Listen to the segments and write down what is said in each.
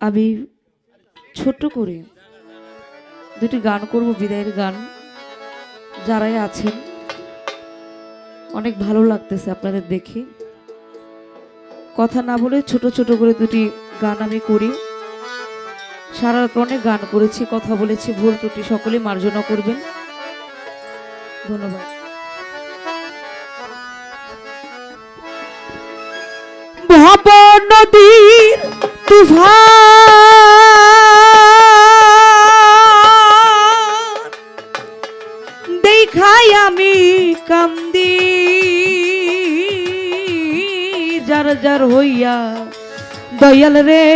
আমি ছোট্ট করে দুটি গান করব, বিদায়ের গান। যারাই আছেন, অনেক ভালো লাগতেছে আপনাদের দেখে। কথা না বলে ছোট ছোট করে দুটি গান আমি করি। সারা রাত অনেক গান করেছি, কথা বলেছি, ভুল ত্রুটি সকলে মার্জনা করবেন। ধন্যবাদ। নদীর তুফান দেখাই আমি কান্দি। যার যার হইয়া দয়াল রে।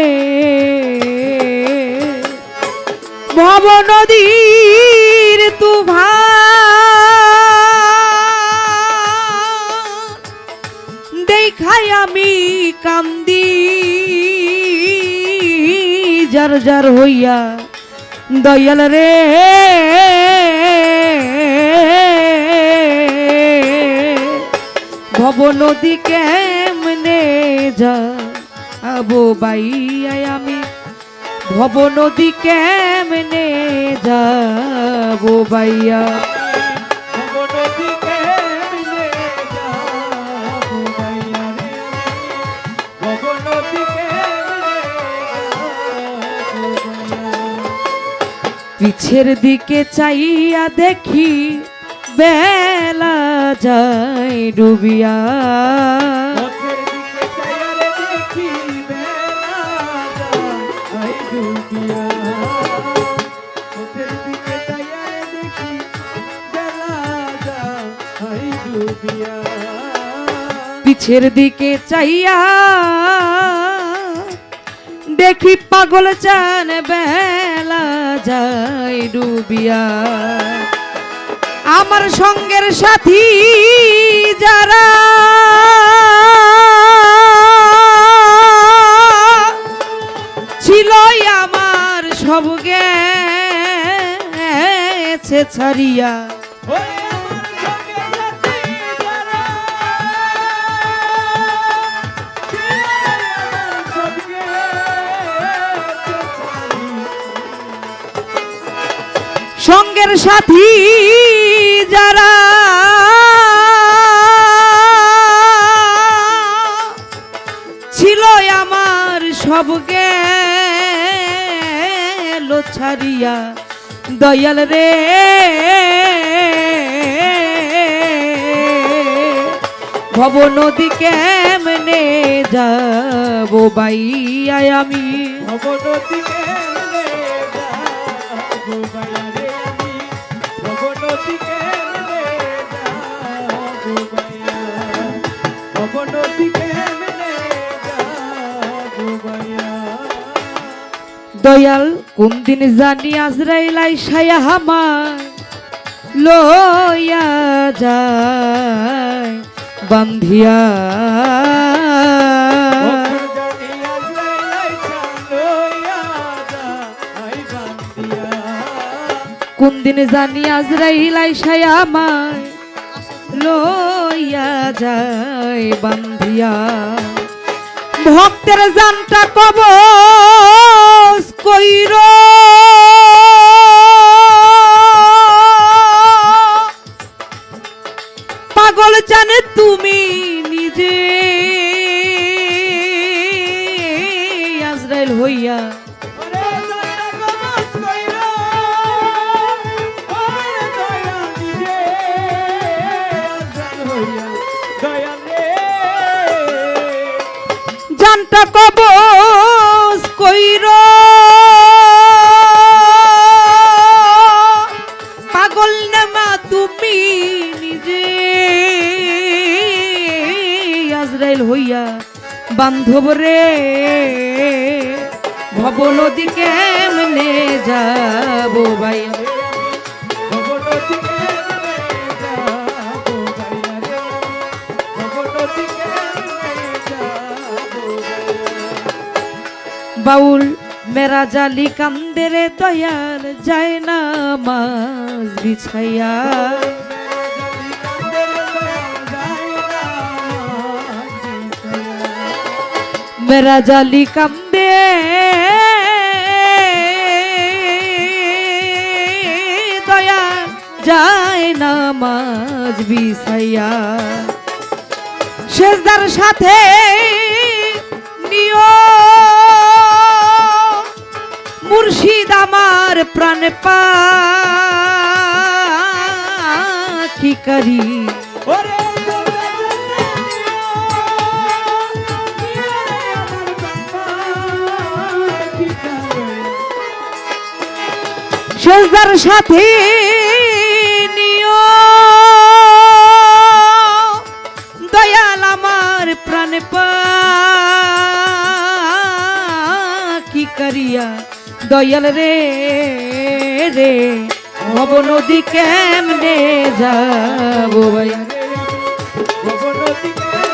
ভব নদীর তুফান দেখাই আমি কান্দি। যার যার হইয়া দয়াল রে। ভব নদী কেমনে যা আবো বাইয়াই আমি? ভব নদী কেমনে যাব বাইয়া? পিছের দিকে চাইয়া দেখি বেলা যায় ডুবিয়া। পিছের দিকে চাইয়া দেখি পাগল চান বেলা যায় ডুবিয়া। আমার সঙ্গের সাথী যারা ছিল আমার সব গেছে ছাড়িয়া। সঙ্গের সাথী যারা ছিল আমার সব গেল ছাড়িয়া। দয়াল রে। ভব নদী কেমনে যাব বাইয়ায় আমি? দয়াল, কোন দিন জানি আজরাইলাই সায়া হামার লইয়া যায়, বান্ধিয়া কোন দিন জানি আজরাইলাই সায়া আমায় লইয়া যায়, বান্ধিয়া ভক্তের জানটা কব কইর। পাগল জানে তুমি নিজে। জানটা কব কইর। পাগল নামা তুমি নিজে। আজরাইল হইয়া বান্ধব রে। ভব নদী কেমনে ভাই বাউল, মেরা জালি কান্দেরে দয়াল যায় না মাছ বিছাইয়া। মেরা জালি কান্দে। দয়াল যায় না মাছ বিছাইয়া। শেষদার সাথে নিয় মুর্শিদ আমার প্রাণ পাখি করি। সেজদার সাথে নিয় দয়াল আমার প্রাণ পাখি করিয়া দয়াল রে রে ভব নদী কেমনে যাব ভাই ওরে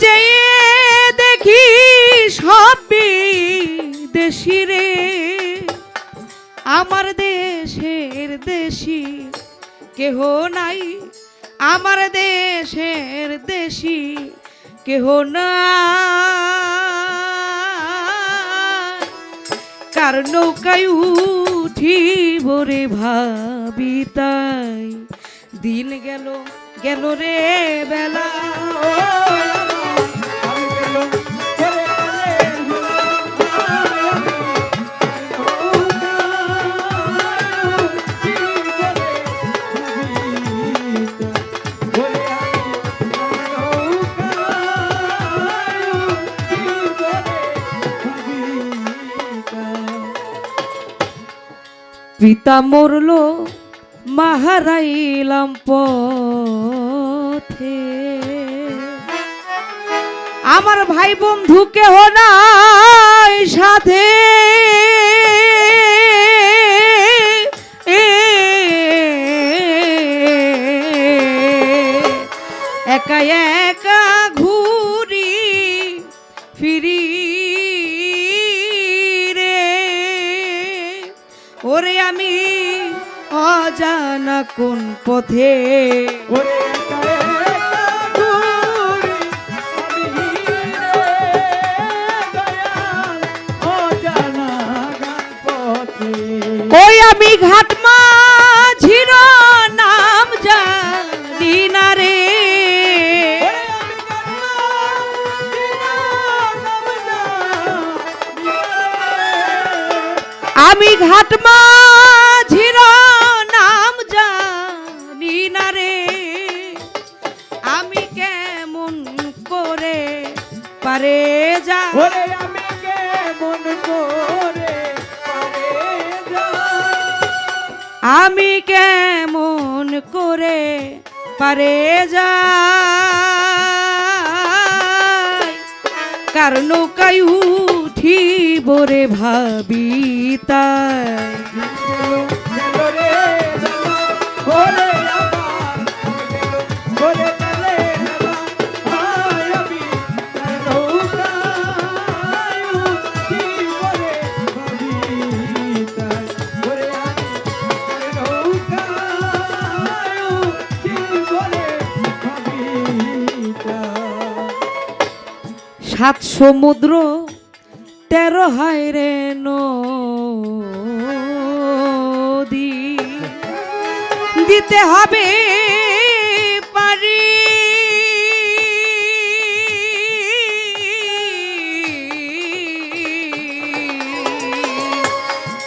চেয়ে দেখি সব দেশি রে। আমার দেশের দেশি, কেহ নাই। আমার দেশের দেশি, কেহ না কার নৌকায় উঠি ভরে ভাবি তাই। দিন গেল গেল রে বেলা। পিতা মরল মাহারাইলাম পথে আমার ভাই বন্ধু কেহ নাই সাথে একা একা ঘুরি ফিরি অজানা কোন পথে? ওই আমি ঘাট মাঝির নাম জানি না রে। আমি ঘাট মাঝির করে পারে যা। ওরে আমি কেমন করে পারে যাই? আমি কেমন করে পারে যাই কার নৌকায় উঠি বরে ভাবি সমুদ্র তেরো হায় রে নদী। দিতে হবে পারি।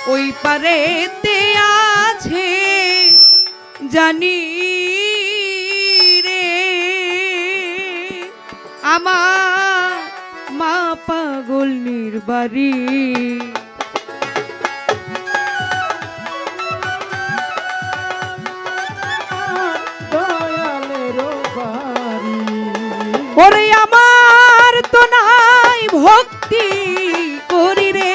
ওই পারেতে আছে জানি রে। আমার মা পাগল নির্বাড়ি ওরে আমার ওরে দয়াল ভক্তি করি রে।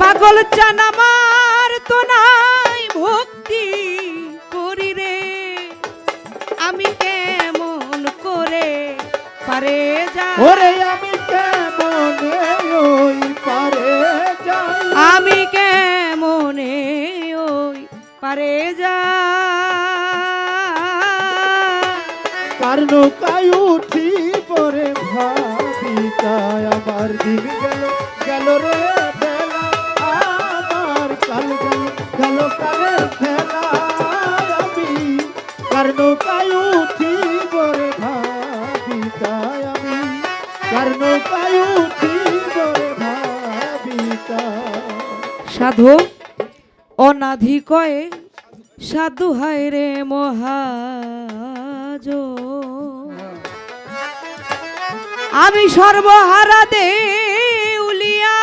পাগল চান ওরে আমি কেমনে ওই পারে যাই? আমি কেমনে ওই পারে যা কার নৌকায় উঠি পরে ভাবি তাই আমার দিন গেল গেল রে বেলা আমার কাল গেল গেল কালের খেলা আমি কার নৌকায় উঠি সাধু অনাধি কয়ে সাধু হায় রে মহাজ। আমি সর্বহারা দে উলিয়া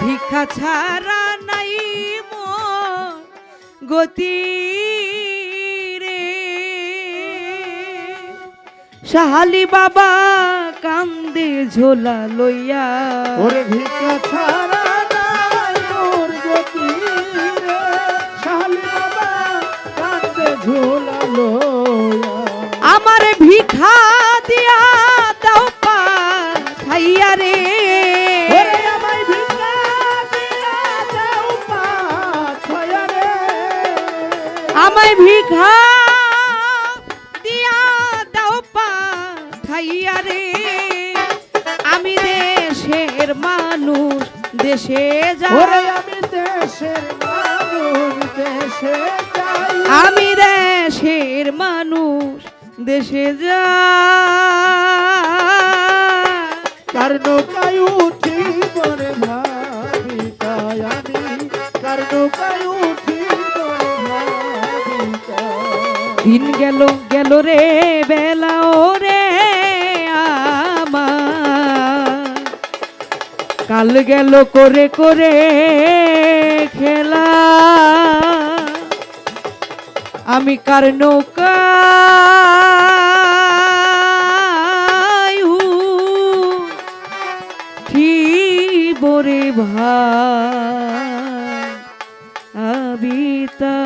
ভিক্ষা ছাড়া গতি রে। সাহালি বাবা কান্দে ঝোলা লইয়া। ওরে ভিক্ষা ছাড়া গতি রে। শালি বাবা কান্দে ঝোলালো আমার ভিক্ষা দিয়া দাও পা খাইয়া রে। আমায় ভিক্ষা দিয়া দাও পা খাইয়া রে। আমি দেশের মানুষ দেশে যা ওরে আমি দেশের মানুষ দেশে যাই। আমি দেশের মানুষ দেশে যা কার নৌকায় উঠি বরে ভাবি তাই আমি। কার নৌকায় দিন গেল গেল রে বেলা ও রে কাল গেল করে করে খেলা। আমি কার নৌকা কি বরে ভা আবিতা